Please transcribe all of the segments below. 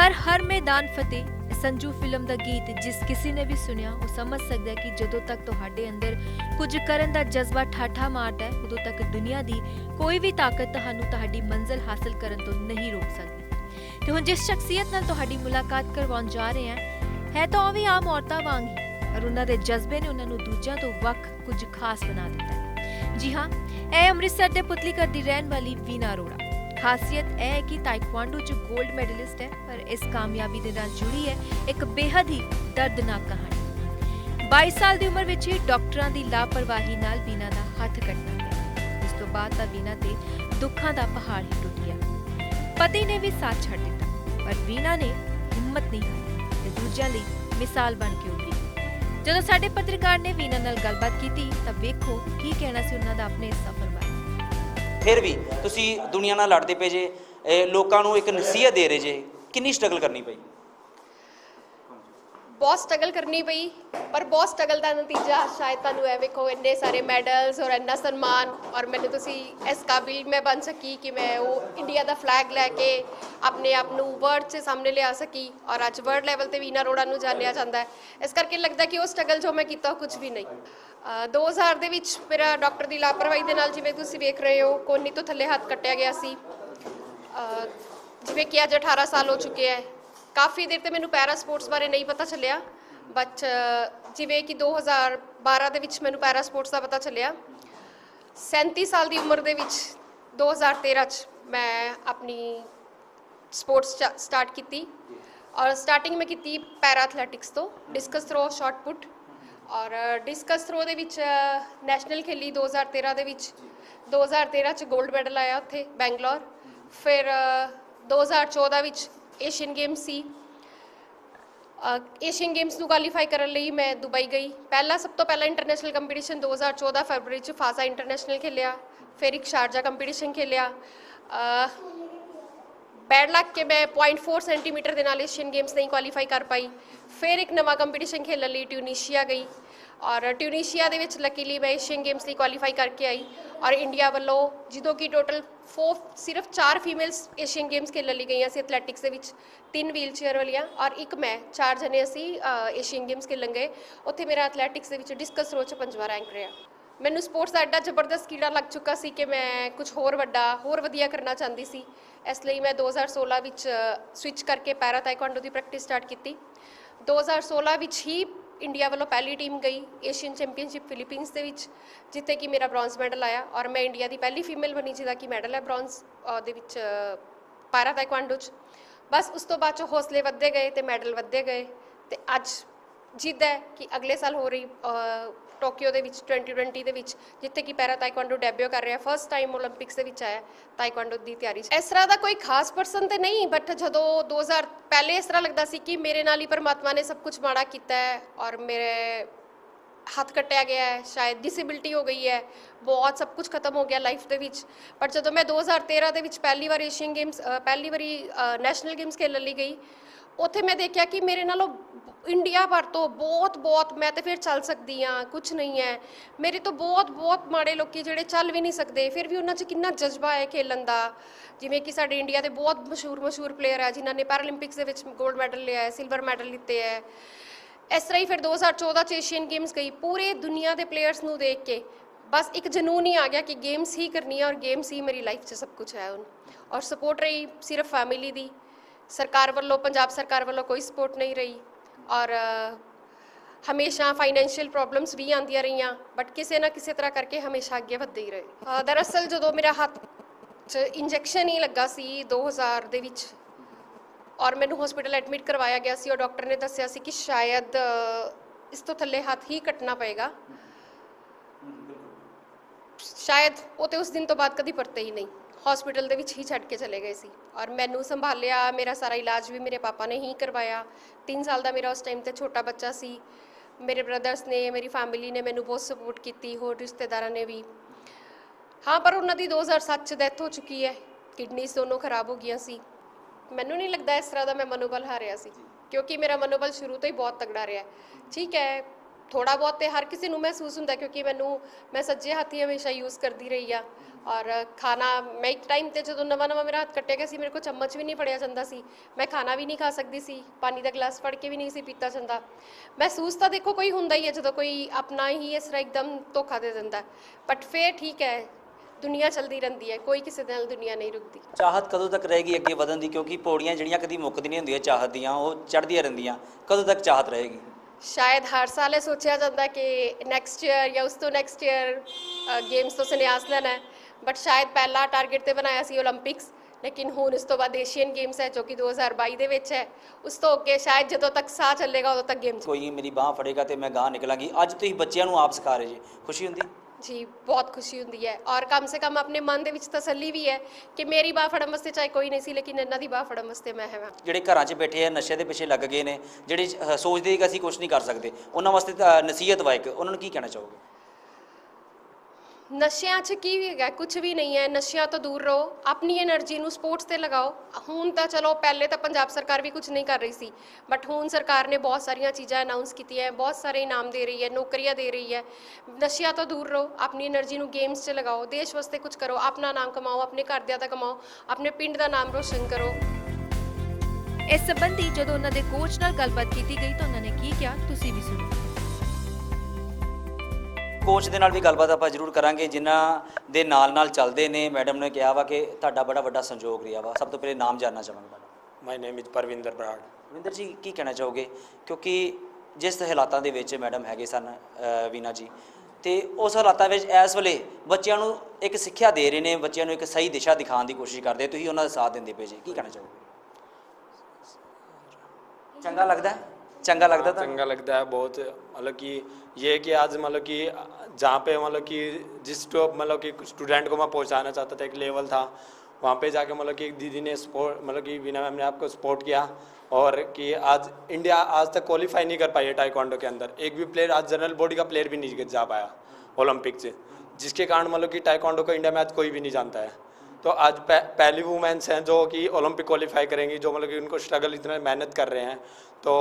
ਕਰ ਹਰ ਮੈਦਾਨ ਫਤਿਹ। ਇਹ ਸੰਜੂ ਫਿਲਮ ਦਾ ਗੀਤ ਜਿਸ ਕਿਸੇ ਨੇ ਵੀ ਸੁਣਿਆ, ਉਹ ਸਮਝ ਸਕਦਾ ਹੈ ਕਿ ਜਦੋਂ ਤੱਕ ਤੁਹਾਡੇ ਅੰਦਰ ਕੁਝ ਕਰਨ ਦਾ ਜਜ਼ਬਾ ਠਾਠਾ ਮਾਰਦਾ ਹੈ, ਉਦੋਂ ਤੱਕ ਦੁਨੀਆ ਦੀ ਕੋਈ ਵੀ ਤਾਕਤ ਤੁਹਾਨੂੰ ਤੁਹਾਡੀ ਮੰਜ਼ਿਲ ਹਾਸਲ ਕਰਨ ਤੋਂ ਨਹੀਂ ਰੋਕ ਸਕਦੀ। ਤੇ ਹੁਣ ਜਿਸ ਸ਼ਖਸੀਅਤ ਨਾਲ ਤੁਹਾਡੀ ਮੁਲਾਕਾਤ ਕਰਵਾਉਣ ਜਾ ਰਹੇ ਹਾਂ, ਹੈ ਤਾਂ ਉਹ ਵੀ ਆਮ ਔਰਤਾਂ ਵਾਂਗ ਹੀ, ਪਰ ਉਹਨਾਂ ਦੇ ਜਜ਼ਬੇ ਨੇ ਉਹਨਾਂ ਨੂੰ ਦੂਜਿਆਂ ਤੋਂ ਵੱਖ ਕੁਝ ਖਾਸ ਬਣਾ ਦਿੱਤਾ ਹੈ। ਜੀ ਹਾਂ, ਇਹ ਅੰਮ੍ਰਿਤਸਰ ਦੇ ਪੁਤਲੀਕਰ ਦੀ ਰਹਿਣ ਵਾਲੀ ਵੀਨਾ ਅਰੋੜਾ। ਖਾਸੀਅਤ ਇਹ ਹੈ ਕਿ ਤਾਈਕਵਾਂਡੋ 'ਚ 골ਡ ਮੈਡਲਿਸਟ ਹੈ, ਪਰ ਇਸ ਕਾਮਯਾਬੀ ਦੇ ਨਾਲ ਜੁੜੀ ਹੈ ਇੱਕ ਬੇਹੱਦ ਹੀ ਦਰਦਨਾਕ ਕਹਾਣੀ। 22 ਸਾਲ ਦੀ ਉਮਰ ਵਿੱਚ ਹੀ ਡਾਕਟਰਾਂ ਦੀ ਲਾਪਰਵਾਹੀ ਨਾਲ ਵੀਨਾ ਦਾ ਹੱਥ ਕੱਟਣਾ ਪਿਆ ਇਸ ਤੋਂ ਬਾਅਦ ਤਾਂ ਵੀਨਾ ਤੇ ਦੁੱਖਾਂ ਦਾ ਪਹਾੜ ਹੀ ਟੁੱਟ ਗਿਆ। ਪਤੀ ਨੇ ਵੀ ਸਾਥ ਛੱਡ ਦਿੱਤਾ, ਪਰ ਵੀਨਾ ਨੇ ਹਿੰਮਤ ਨਹੀਂ ਹਾਰੀ ਤੇ ਦੂਜਿਆਂ ਲਈ ਮਿਸਾਲ ਬਣ ਕੇ ਉੱਭਰੀ ਜਦੋਂ ਸਾਡੇ ਪੱਤਰਕਾਰ ਨੇ ਵੀਨਾ ਨਾਲ ਗੱਲਬਾਤ ਕੀਤੀ ਤਾਂ ਵੇਖੋ ਕੀ ਕਹਿਣਾ ਸੀ ਉਹਨਾਂ ਦਾ ਆਪਣੇ ਇਸ ਸਫ਼ਰ ਫਿਰ ਵੀ ਤੁਸੀਂ ਦੁਨੀਆ ਨਾਲ ਲੜਦੇ ਪਏ ਜੇ, ਇਹ ਲੋਕਾਂ ਨੂੰ ਇੱਕ ਨਸੀਹਤ ਦੇ ਰਹੇ ਜੇ, ਕਿੰਨੀ ਸਟਰਗਲ ਕਰਨੀ ਪਈ? ਬਹੁਤ ਸਟਰਗਲ ਕਰਨੀ ਪਈ ਪਰ ਬਹੁਤ ਸਟਰਗਲ ਦਾ ਨਤੀਜਾ ਸ਼ਾਇਦ ਤੁਹਾਨੂੰ ਇਹ ਵੇਖੋ ਇੰਨੇ ਸਾਰੇ ਮੈਡਲਸ ਔਰ ਇੰਨਾ ਸਨਮਾਨ ਔਰ ਮੈਨੂੰ ਤੁਸੀਂ ਇਸ ਕਾਬਿਲ ਮੈਂ ਬਣ ਸਕੀ ਕਿ ਮੈਂ ਉਹ ਇੰਡੀਆ ਦਾ ਫਲੈਗ ਲੈ ਕੇ ਆਪਣੇ ਆਪ ਨੂੰ ਵਰਲਡ 'ਚ ਸਾਹਮਣੇ ਲਿਆ ਸਕੀ ਔਰ ਅੱਜ ਵਰਲਡ ਲੈਵਲ ਤੇ ਵੀਨਾ ਅਰੋੜਾ ਨੂੰ ਜਾਣਿਆ ਜਾਂਦਾ ਹੈ। ਇਸ ਕਰਕੇ ਲੱਗਦਾ ਕਿ ਉਹ ਸਟਰਗਲ ਜੋ ਮੈਂ ਕੀਤਾ ਉਹ ਕੁਝ ਵੀ ਨਹੀਂ। ਅ, 2000 ਦੇ ਵਿੱਚ ਮੇਰਾ ਡਾਕਟਰ ਦੀ ਲਾਪਰਵਾਹੀ ਦੇ ਨਾਲ ਜਿਵੇਂ ਤੁਸੀਂ ਵੇਖ ਰਹੇ ਹੋ ਕੋਨੀ ਤੋਂ ਥੱਲੇ ਹੱਥ ਕੱਟਿਆ ਗਿਆ ਸੀ। ਜਿਵੇਂ ਕਿ ਅੱਜ 18 ਸਾਲ ਹੋ ਚੁੱਕੇ ਹੈ। ਕਾਫੀ ਦੇਰ ਤੇ ਮੈਨੂੰ ਪੈਰਾ ਸਪੋਰਟਸ ਬਾਰੇ ਨਹੀਂ ਪਤਾ ਚੱਲਿਆ ਬਟ ਜਿਵੇਂ ਕਿ 2012 ਦੇ ਵਿੱਚ ਮੈਨੂੰ ਪੈਰਾ ਸਪੋਰਟਸ ਦਾ ਪਤਾ ਚੱਲਿਆ। 37 ਸਾਲ ਦੀ ਉਮਰ ਦੇ ਵਿੱਚ 2013 ਚ ਮੈਂ ਆਪਣੀ ਸਪੋਰਟਸ ਸਟਾਰਟ ਕੀਤੀ। ਔਰ ਸਟਾਰਟਿੰਗ ਮੈਂ ਕੀਤੀ ਪੈਰਾ ਐਥਲੈਟਿਕਸ ਤੋਂ ਡਿਸਕਸ ਥਰੋ ਸ਼ਾਟ ਪੁੱਟ। ਔਰ ਡਿਸਕਸ ਥਰੋ ਦੇ ਵਿੱਚ ਨੈਸ਼ਨਲ ਖੇਲੀ 2013 ਦੇ ਵਿੱਚ। 2013 ਚ 골ਡ ਮੈਡਲ ਆਇਆ ਉੱਥੇ ਬੈਂਗਲੌਰ। ਫਿਰ ਅ, 2014 ਵਿੱਚ ਏਸ਼ੀਅਨ ਗੇਮਸ ਸੀ। ਏਸ਼ੀਅਨ ਗੇਮਸ ਨੂੰ ਕੁਆਲੀਫਾਈ ਕਰਨ ਲਈ ਮੈਂ ਦੁਬਈ ਗਈ। ਪਹਿਲਾ ਸਭ ਤੋਂ ਪਹਿਲਾ ਇੰਟਰਨੈਸ਼ਨਲ ਕੰਪੀਟੀਸ਼ਨ 2014 ਫਰਵਰੀ ਚ ਫਾਜ਼ਾ ਇੰਟਰਨੈਸ਼ਨਲ ਖੇਲਿਆ, ਫਿਰ ਇੱਕ ਸ਼ਾਰਜਾ ਕੰਪੀਟੀਸ਼ਨ ਖੇਲਿਆ। ਬੈਡ ਲੱਕ ਕੇ ਮੈਂ 0.4 ਸੈਂਟੀਮੀਟਰ ਦੇ ਨਾਲ ਏਸ਼ੀਅਨ ਗੇਮਸ ਨਹੀਂ ਕੁਆਲੀਫਾਈ ਕਰ ਪਾਈ। ਫਿਰ ਇੱਕ ਨਵਾਂ ਕੰਪੀਟੀਸ਼ਨ ਖੇਲਣ ਲਈ ਟਿਊਨੀਸ਼ੀਆ ਗਈ। ਔਰ ਟਿਊਨੀਸ਼ੀਆ ਦੇ ਵਿੱਚ ਲੱਕੀਲੀ ਮੈਂ ਏਸ਼ੀਅਨ ਗੇਮਸ ਲਈ ਕੁਆਲੀਫਾਈ ਕਰਕੇ ਆਈ। ਔਰ ਇੰਡੀਆ ਵੱਲੋਂ ਜਦੋਂ ਕਿ ਟੋਟਲ 4 ਸਿਰਫ 4 ਫੀਮੇਲਸ ਏਸ਼ੀਅਨ ਗੇਮਸ ਖੇਡਣ ਲਈ ਗਈਆਂ ਸੀ ਐਥਲੈਟਿਕਸ ਦੇ ਵਿੱਚ, ਤਿੰਨ ਵੀਲਚੇਅਰ ਵਾਲੀਆਂ ਔਰ ਇੱਕ ਮੈਂ, ਚਾਰ ਜਣੇ ਅਸੀਂ ਏਸ਼ੀਅਨ ਗੇਮਸ ਖੇਲਣ ਗਏ। ਉੱਥੇ ਮੇਰਾ ਐਥਲੈਟਿਕਸ ਦੇ ਵਿੱਚ ਡਿਸਕਸ ਥਰੋ 'ਚ ਪੰਜਵਾਂ ਰੈਂਕ ਰਿਹਾ। ਮੈਨੂੰ ਸਪੋਰਟਸ ਦਾ ਐਡਾ ਜ਼ਬਰਦਸਤ ਕੀੜਾ ਲੱਗ ਚੁੱਕਾ ਸੀ ਕਿ ਮੈਂ ਕੁਝ ਹੋਰ ਵੱਡਾ, ਹੋਰ ਵਧੀਆ ਕਰਨਾ ਚਾਹੁੰਦੀ ਸੀ। ਇਸ ਲਈ ਮੈਂ 2016 ਵਿੱਚ ਸਵਿਚ ਕਰਕੇ ਪੈਰਾ ਤਾਈਕਵਾਂਡੋ ਦੀ ਪ੍ਰੈਕਟਿਸ ਸਟਾਰਟ ਕੀਤੀ। 2016 ਵਿੱਚ ਹੀ ਇੰਡੀਆ ਵੱਲੋਂ ਪਹਿਲੀ ਟੀਮ ਗਈ ਏਸ਼ੀਅਨ ਚੈਂਪੀਅਨਸ਼ਿਪ ਫਿਲੀਪੀਨਸ ਦੇ ਵਿੱਚ, ਜਿੱਥੇ ਕਿ ਮੇਰਾ ਬ੍ਰੌਂਜ਼ ਮੈਡਲ ਆਇਆ ਔਰ ਮੈਂ ਇੰਡੀਆ ਦੀ ਪਹਿਲੀ ਫੀਮੇਲ ਬਣੀ ਜਿਹਦਾ ਕਿ ਮੈਡਲ ਹੈ ਬ੍ਰੌਂਜ਼ ਦੇ ਵਿੱਚ ਪਾਰਾ ਤਾਈਕਵਾਂਡੋ 'ਚ। ਬਸ ਉਸ ਤੋਂ ਬਾਅਦ 'ਚੋਂ ਹੌਸਲੇ ਵੱਧਦੇ ਗਏ ਤੇ ਮੈਡਲ ਵੱਧਦੇ ਗਏ ਤੇ ਅੱਜ ਜਿੱਦ ਹੈ ਕਿ ਅਗਲੇ ਸਾਲ ਹੋ ਰਹੀ ਟੋਕੀਓ ਦੇ ਵਿੱਚ 2020 ਦੇ ਵਿੱਚ, ਜਿੱਥੇ ਕਿ ਪੈਰਾ ਤਾਈਕਵਾਂਡੋ ਡੈਬਿਊ ਕਰ ਰਿਹਾ ਫਰਸਟ ਟਾਈਮ 올림픽ਸ ਦੇ ਵਿੱਚ ਆਇਆ ਤਾਈਕਵਾਂਡੋ ਦੀ ਤਿਆਰੀ ਇਸ ਤਰ੍ਹਾਂ ਦਾ ਕੋਈ ਖਾਸ ਪਰਸਨ ਤੇ ਨਹੀਂ ਬਟ ਜਦੋਂ 2000 ਪਹਿਲੇ ਇਸ ਤਰ੍ਹਾਂ ਲੱਗਦਾ ਸੀ ਕਿ ਮੇਰੇ ਨਾਲ ਹੀ ਪਰਮਾਤਮਾ ਨੇ ਸਭ ਕੁਝ ਮਾੜਾ ਕੀਤਾ ਹੈ ਔਰ ਮੇਰੇ ਹੱਥ ਕੱਟਿਆ ਗਿਆ ਹੈ, ਸ਼ਾਇਦ ਡਿਸੇਬਿਲਟੀ ਹੋ ਗਈ ਹੈ, ਬਹੁਤ ਸਭ ਕੁਝ ਖਤਮ ਹੋ ਗਿਆ ਲਾਈਫ ਦੇ ਵਿੱਚ। ਪਰ ਜਦੋਂ ਮੈਂ 2013 ਦੇ ਵਿੱਚ ਪਹਿਲੀ ਵਾਰ ਏਸ਼ੀਅਨ ਗੇਮਸ ਪਹਿਲੀ ਵਾਰੀ ਨੈਸ਼ਨਲ ਗੇਮਸ ਖੇਡਣ ਲਈ ਗਈ ਉੱਥੇ ਮੈਂ ਦੇਖਿਆ ਕਿ ਮੇਰੇ ਨਾਲੋਂ ਇੰਡੀਆ ਭਰ ਤੋਂ ਬਹੁਤ ਬਹੁਤ ਮੈਂ ਤੇ ਫਿਰ ਚੱਲ ਸਕਦੀ ਆ ਕੁਝ ਨਹੀਂ ਹੈ। ਮੇਰੇ ਤੋਂ ਬਹੁਤ ਬਹੁਤ ਮਾੜੇ ਲੋਕੀ ਜਿਹੜੇ ਚੱਲ ਵੀ ਨਹੀਂ ਸਕਦੇ। ਫਿਰ ਵੀ ਉਹਨਾਂ 'ਚ ਕਿੰਨਾ ਜਜ਼ਬਾ ਹੈ ਖੇਲਣ ਦਾ। ਜਿਵੇਂ ਕਿ ਸਾਡੇ ਇੰਡੀਆ ਦੇ ਬਹੁਤ ਮਸ਼ਹੂਰ ਮਸ਼ਹੂਰ ਪਲੇਅਰ ਹੈ, ਜਿਨ੍ਹਾਂ ਨੇ ਪੈਰਾਲੰਪਿਕਸ ਦੇ ਵਿੱਚ 골ਡ ਮੈਡਲ ਲਿਆ ਹੈ ਸਿਲਵਰ ਮੈਡਲ ਲਿੱਤੇ ਹੈ। ਇਸ ਤਰ੍ਹਾਂ ਹੀ ਫਿਰ 2014 ਚ ਏਸ਼ੀਅਨ ਗੇਮਸ ਗਈ। ਪੂਰੇ ਦੁਨੀਆ ਦੇ ਪਲੇਅਰਸ ਨੂੰ ਦੇਖ ਕੇ ਬਸ ਇੱਕ ਜਨੂਨ ਹੀ ਆ ਗਿਆ ਕਿ ਗੇਮਸ ਹੀ ਕਰਨੀ ਹੈ ਔਰ ਗੇਮਸ ਹੀ ਮੇਰੀ ਲਾਈਫ 'ਚ ਸਭ ਕੁਝ ਹੈ ਹੁਣ। ਔਰ ਸਪੋਰਟ ਰਹੀ ਸਿਰਫ ਫੈਮਿਲੀ ਦੀ। ਸਰਕਾਰ ਵੱਲੋਂ ਪੰਜਾਬ ਸਰਕਾਰ ਵੱਲੋਂ ਕੋਈ ਸਪੋਰਟ ਨਹੀਂ ਰਹੀ ਔਰ ਹਮੇਸ਼ਾ ਫਾਈਨੈਂਸ਼ੀਅਲ ਪ੍ਰੋਬਲਮਸ ਵੀ ਆਉਂਦੀਆਂ ਰਹੀਆਂ ਬਟ ਕਿਸੇ ਨਾ ਕਿਸੇ ਤਰ੍ਹਾਂ ਕਰਕੇ ਹਮੇਸ਼ਾ ਅੱਗੇ ਵਧਦੇ ਹੀ ਰਹੇ। ਦਰਅਸਲ ਜਦੋਂ ਮੇਰਾ ਹੱਥ 'ਚ ਇੰਜੈਕਸ਼ਨ ਹੀ ਲੱਗਾ ਸੀ 2000 ਦੇ ਵਿੱਚ ਔਰ ਮੈਨੂੰ ਹਸਪੀਟਲ ਐਡਮਿਟ ਕਰਵਾਇਆ ਗਿਆ ਸੀ ਔਰ ਡਾਕਟਰ ਨੇ ਦੱਸਿਆ ਸੀ ਕਿ ਸ਼ਾਇਦ ਇਸ ਤੋਂ ਥੱਲੇ ਹੱਥ ਹੀ ਕੱਟਣਾ ਪਏਗਾ। ਸ਼ਾਇਦ ਉਹ ਤੇ ਉਸ ਦਿਨ ਤੋਂ ਬਾਅਦ ਕਦੀ ਪਰਤੇ ਹੀ ਨਹੀਂ। ਹਸਪੀਟਲ ਦੇ ਵਿੱਚ ਹੀ ਛੱਡ ਕੇ ਚਲੇ ਗਏ ਸੀ ਔਰ ਮੈਨੂੰ ਸੰਭਾਲਿਆ, ਮੇਰਾ ਸਾਰਾ ਇਲਾਜ ਵੀ ਮੇਰੇ ਪਾਪਾ ਨੇ ਹੀ ਕਰਵਾਇਆ। 3 ਸਾਲ ਦਾ ਮੇਰਾ ਉਸ ਟਾਈਮ ਤੇ ਛੋਟਾ ਬੱਚਾ ਸੀ। ਮੇਰੇ ਬ੍ਰਦਰਸ ਨੇ, ਮੇਰੀ ਫੈਮਿਲੀ ਨੇ ਮੈਨੂੰ ਬਹੁਤ ਸਪੋਰਟ ਕੀਤੀ, ਹੋਰ ਰਿਸ਼ਤੇਦਾਰਾਂ ਨੇ ਵੀ। ਹਾਂ, ਪਰ ਉਹਨਾਂ ਦੀ 2007 ਚ ਡੈਥ ਹੋ ਚੁੱਕੀ ਹੈ। ਕਿਡਨੀਜ਼ ਦੋਨੋਂ ਖਰਾਬ ਹੋ ਗਈਆਂ ਸੀ। ਮੈਨੂੰ ਨਹੀਂ ਲੱਗਦਾ ਇਸ ਤਰ੍ਹਾਂ ਦਾ ਮੈਂ ਮਨੋਬਲ ਹਾਰਿਆ ਸੀ। ਕਿਉਂਕਿ ਮੇਰਾ ਮਨੋਬਲ ਸ਼ੁਰੂ ਤੋਂ ਹੀ ਬਹੁਤ ਤਗੜਾ ਰਿਹਾ। ਠੀਕ ਹੈ ਥੋੜਾ ਬਹੁਤ ਤੇ ਹਰ ਕਿਸੇ ਨੂੰ ਮਹਿਸੂਸ ਹੁੰਦਾ ਕਿਉਂਕਿ ਮੈਨੂੰ, ਮੈਂ ਸੱਜੇ ਹੱਥ ਹੀ ਹਮੇਸ਼ਾ ਯੂਜ਼ ਕਰਦੀ ਰਹੀ ਆ। ਔਰ ਖਾਣਾ, ਮੈਂ ਇੱਕ ਟਾਈਮ ਤੇ ਜਦੋਂ ਨਵਾਂ ਨਵਾਂ ਮੇਰਾ ਹੱਥ ਕੱਟਿਆ ਗਿਆ ਸੀ, ਮੇਰੇ ਕੋਲ ਚਮਚ ਵੀ ਨਹੀਂ ਫੜਿਆ ਜਾਂਦਾ ਸੀ। ਮੈਂ ਖਾਣਾ ਵੀ ਨਹੀਂ ਖਾ ਸਕਦੀ ਸੀ, ਪਾਣੀ ਦਾ ਗਲਾਸ ਫੜ ਕੇ ਵੀ ਨਹੀਂ ਸੀ ਪੀਤਾ ਜਾਂਦਾ। ਮਹਿਸੂਸ ਤਾਂ ਦੇਖੋ ਕੋਈ ਹੁੰਦਾ ਹੀ ਹੈ ਜਦੋਂ ਕੋਈ ਆਪਣਾ ਹੀ ਇਸ ਤਰ੍ਹਾਂ ਇੱਕਦਮ ਧੋਖਾ ਦੇ ਦਿੰਦਾ। ਬਟ ਫੇਰ ਠੀਕ ਹੈ, ਦੁਨੀਆ ਚਲਦੀ ਰਹਿੰਦੀ ਹੈ, ਕੋਈ ਕਿਸੇ ਦੇ ਨਾਲ ਦੁਨੀਆ ਨਹੀਂ ਰੁਕਦੀ। ਚਾਹਤ ਕਦੋਂ ਤੱਕ ਰਹੇਗੀ ਅੱਗੇ ਵਧਣ ਦੀ? ਕਿਉਂਕਿ ਪੌੜੀਆਂ ਜਿਹੜੀਆਂ ਕਦੀ ਮੁੱਕਦੀ ਨਹੀਂ ਹੁੰਦੀਆਂ ਚਾਹਤ ਦੀਆਂ, ਉਹ ਚੜ੍ਹਦੀਆਂ ਰਹਿੰਦੀਆਂ। ਕਦੋਂ ਤੱਕ ਚਾਹਤ ਰਹੇਗੀ? ਸ਼ਾਇਦ ਹਰ ਸਾਲ ਇਹ ਸੋਚਿਆ ਜਾਂਦਾ ਕਿ ਨੈਕਸਟ ਈਅਰ ਜਾਂ ਉਸ ਤੋਂ ਨੈਕਸਟ ਈਅਰ ਗੇਮਸ ਤੋਂ ਸੰਨਿਆਸ ਲੈਣਾ ਬਟ ਸ਼ਾਇਦ ਪਹਿਲਾ ਟਾਰਗੇਟ ਤੇ ਬਣਾਇਆ ਸੀ 올림픽ਸ ਲੇਕਿਨ ਹੁਣ ਇਸ ਤੋਂ ਬਾਅਦ ਏਸ਼ੀਅਨ ਗੇਮਸ ਹੈ ਜੋ ਕਿ 2022 ਦੇ ਵਿੱਚ ਹੈ ਉਸ ਤੋਂ ਅੱਗੇ ਸ਼ਾਇਦ ਜਦੋਂ ਤੱਕ ਸਾਹ ਚੱਲੇਗਾ ਉਦੋਂ ਤੱਕ ਗੇਮਸ ਕੋਈ ਮੇਰੀ ਬਾਹ ਫੜੇਗਾ ਤੇ ਮੈਂ ਗਾਹ ਨਿਕਲਾਂਗੀ ਅੱਜ ਤੁਸੀਂ ਬੱਚਿਆਂ ਨੂੰ ਆਪ ਸਿਖਾ ਰਹੇ ਜੀ ਖੁਸ਼ੀ ਹੁੰਦੀ ਜੀ ਬਹੁਤ ਖੁਸ਼ੀ ਹੁੰਦੀ ਹੈ। ਔਰ ਕਮ ਸੇ ਕਮ ਆਪਣੇ ਮਨ ਦੇ ਵਿੱਚ ਤਸੱਲੀ ਵੀ ਹੈ ਕਿ ਮੇਰੀ ਬਾਹ ਫੜਨ ਵਾਸਤੇ ਚਾਹੇ ਕੋਈ ਨਹੀਂ ਸੀ ਲੇਕਿਨ ਇਹਨਾਂ ਦੀ ਬਾਹ ਫੜਨ ਵਾਸਤੇ ਮੈਂ ਹਾਂ। ਜਿਹੜੇ ਘਰਾਂ 'ਚ ਬੈਠੇ ਆ ਨਸ਼ੇ ਦੇ ਪਿੱਛੇ ਲੱਗ ਗਏ ਨੇ ਜਿਹੜੇ ਅਹ, ਸੋਚਦੇ ਕਿ ਅਸੀਂ ਕੁਝ ਨਹੀਂ ਕਰ ਸਕਦੇ ਉਹਨਾਂ ਵਾਸਤੇ ਤਾਂ ਨਸੀਹਤ ਵਾ ਇੱਕ। ਉਹਨਾਂ ਨੂੰ ਕੀ ਕਹਿਣਾ ਚਾਹੋਗੇ? ਨਸ਼ਿਆਂ 'ਚ ਕੀ ਵੀ ਹੈਗਾ ਕੁਝ ਵੀ ਨਹੀਂ ਹੈ, ਨਸ਼ਿਆਂ ਤੋਂ ਦੂਰ ਰਹੋ, ਆਪਣੀ એનર્ਜੀ ਨੂੰ ਸਪੋਰਟਸ ਤੇ ਲਗਾਓ। ਹੁਣ ਤਾਂ ਚਲੋ, ਪਹਿਲੇ ਤਾਂ ਪੰਜਾਬ ਸਰਕਾਰ ਵੀ ਕੁਝ ਨਹੀਂ ਕਰ ਰਹੀ ਸੀ ਬਟ ਹੁਣ ਸਰਕਾਰ ਨੇ ਬਹੁਤ ਸਾਰੀਆਂ ਚੀਜ਼ਾਂ ਅਨਾਉਂਸ ਕੀਤੀਆਂ ਹੈ, ਬਹੁਤ ਸਾਰੇ ਇਨਾਮ ਦੇ ਰਹੀ ਹੈ, ਨੌਕਰੀਆਂ ਦੇ ਰਹੀ ਹੈ। ਨਸ਼ਿਆਂ ਤੋਂ ਦੂਰ ਰਹੋ, ਆਪਣੀ એનર્ਜੀ ਨੂੰ ਗੇਮਸ 'ਚ ਲਗਾਓ, ਦੇਸ਼ ਵਾਸਤੇ ਕੁਝ ਕਰੋ, ਆਪਣਾ ਨਾਮ ਕਮਾਓ, ਆਪਣੇ ਘਰਦਿਆਂ ਦਾ ਕਮਾਓ, ਆਪਣੇ ਪਿੰਡ ਦਾ ਨਾਮ ਰੋਸ਼ਨ ਕਰੋ। ਇਸ ਸੰਬੰਧੀ ਜਦੋਂ ਉਹਨਾਂ ਦੇ ਕੋਚ ਨਾਲ ਗੱਲਬਾਤ ਕੀਤੀ ਗਈ ਤਾਂ ਉਹਨਾਂ ਨੇ ਕੀ ਕਿਹਾ? ਤੁਸੀਂ ਵੀ ਸੁਣੋ। ਕੋਚ ਦੇ ਨਾਲ ਵੀ ਗੱਲਬਾਤ ਆਪਾਂ ਜ਼ਰੂਰ ਕਰਾਂਗੇ। ਜਿਨ੍ਹਾਂ ਦੇ ਨਾਲ ਨਾਲ ਚੱਲਦੇ ਨੇ ਮੈਡਮ ਨੇ ਕਿਹਾ ਵਾ ਕਿ ਤੁਹਾਡਾ ਬੜਾ ਵੱਡਾ ਸੰਯੋਗ ਰਿਹਾ ਵਾ। ਸਭ ਤੋਂ ਪਹਿਲੇ ਨਾਮ ਜਾਨਣਾ ਚਾਹਾਂਗਾ my name is Parvinder Brar Parvinder ji ਕੀ ਕਹਿਣਾ ਚਾਹੋਗੇ? ਕਿਉਂਕਿ ਜਿਸ ਹਾਲਾਤਾਂ ਦੇ ਵਿੱਚ ਮੈਡਮ ਹੈਗੇ ਸਨ ਵੀਨਾ ਜੀ ਤੇ ਉਸ ਹਾਲਾਤਾਂ ਵਿੱਚ ਇਸ ਵੇਲੇ ਬੱਚਿਆਂ ਨੂੰ ਇੱਕ ਸਿੱਖਿਆ ਦੇ ਰਹੇ ਨੇ ਬੱਚਿਆਂ ਨੂੰ ਇੱਕ ਸਹੀ ਦਿਸ਼ਾ ਦਿਖਾਉਣ ਦੀ ਕੋਸ਼ਿਸ਼ ਕਰਦੇ ਤੁਸੀਂ ਉਹਨਾਂ ਦਾ ਸਾਥ ਦਿੰਦੇ ਪਏ ਜੀ। ਕੀ ਕਹਿਣਾ ਚਾਹੋਗੇ? ਚੰਗਾ ਲੱਗਦਾ? ਚੰਗਾ ਲੱਗਦਾ ਚੰਗਾ ਲੱਗਦਾ ਬਹੁਤ। ਮਤਲਬ ਕਿ ਇਹ ਕਿ ਅੱਜ ਮਤਲਬ ਕਿ जहाँ पे मतलब कि जिस टॉप मतलब कि स्टूडेंट को मैं पहुँचाना चाहता था एक लेवल था वहाँ पे जाके मतलब कि एक दीदी ने सपोर्ट मतलब कि बिना मैम ने आपको सपोर्ट किया और कि आज इंडिया आज तक क्वालिफाई नहीं कर पाई है टाइकोंडो के अंदर। एक भी प्लेयर आज जनरल बॉडी का प्लेयर भी नहीं जा पाया ओलंपिक से। जिसके कारण मतलब कि टाइकोंडो को इंडिया में आज कोई भी नहीं जानता है। तो आज पह, पहली वुमेन्स हैं जो कि ओलंपिक क्वालिफाई करेंगी जो मतलब कि उनको स्ट्रगल इतना मेहनत कर रहे हैं। तो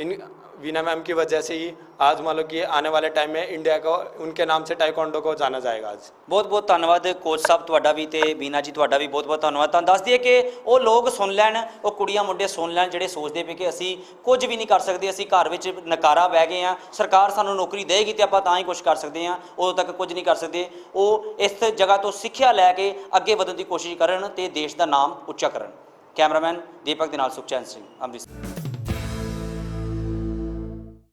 इन वीना मैम की वजह से ही आज मतलब कि आने वाले टाइम में इंडिया को उनके नाम से टाइकोंडो को जाना जाएगा आज ਬਹੁਤ ਬਹੁਤ ਧੰਨਵਾਦ ਕੋਚ ਸਾਹਿਬ ਤੁਹਾਡਾ ਵੀ ਤੇ ਬੀਨਾ ਜੀ ਤੁਹਾਡਾ ਵੀ ਬਹੁਤ ਬਹੁਤ ਧੰਨਵਾਦ ਤੁਹਾਨੂੰ ਦੱਸ ਦਈਏ ਕਿ ਉਹ ਲੋਕ ਸੁਣ ਲੈਣ ਉਹ ਕੁੜੀਆਂ ਮੁੰਡੇ ਸੁਣ ਲੈਣ ਜਿਹੜੇ ਸੋਚਦੇ ਪਏ ਕਿ ਅਸੀਂ ਕੁਝ ਵੀ ਨਹੀਂ ਕਰ ਸਕਦੇ ਅਸੀਂ ਘਰ ਵਿੱਚ ਨਕਾਰਾ ਬਹਿ ਗਏ ਆ ਸਰਕਾਰ ਸਾਨੂੰ ਨੌਕਰੀ ਦੇਗੀ ਤੇ ਆਪਾਂ ਤਾਂ ਹੀ ਕੁਝ ਕਰ ਸਕਦੇ ਆ ਉਦੋਂ ਤੱਕ ਕੁਝ ਨਹੀਂ ਕਰ ਸਕਦੇ ਉਹ ਇਸ ਜਗ੍ਹਾ ਤੋਂ ਸਿੱਖਿਆ ਲੈ ਕੇ ਅੱਗੇ ਵਧਣ ਦੀ ਕੋਸ਼ਿਸ਼ ਕਰਨ ਤੇ ਦੇਸ਼ ਦਾ ਨਾਮ ਉੱਚਾ ਕਰਨ ਕੈਮਰਾਮੈਨ ਦੀਪਕ ਦੇ ਨਾਲ ਸੁਖਚੈਨ ਸਿੰਘ ਅੰਮ੍ਰਿਤਸਰ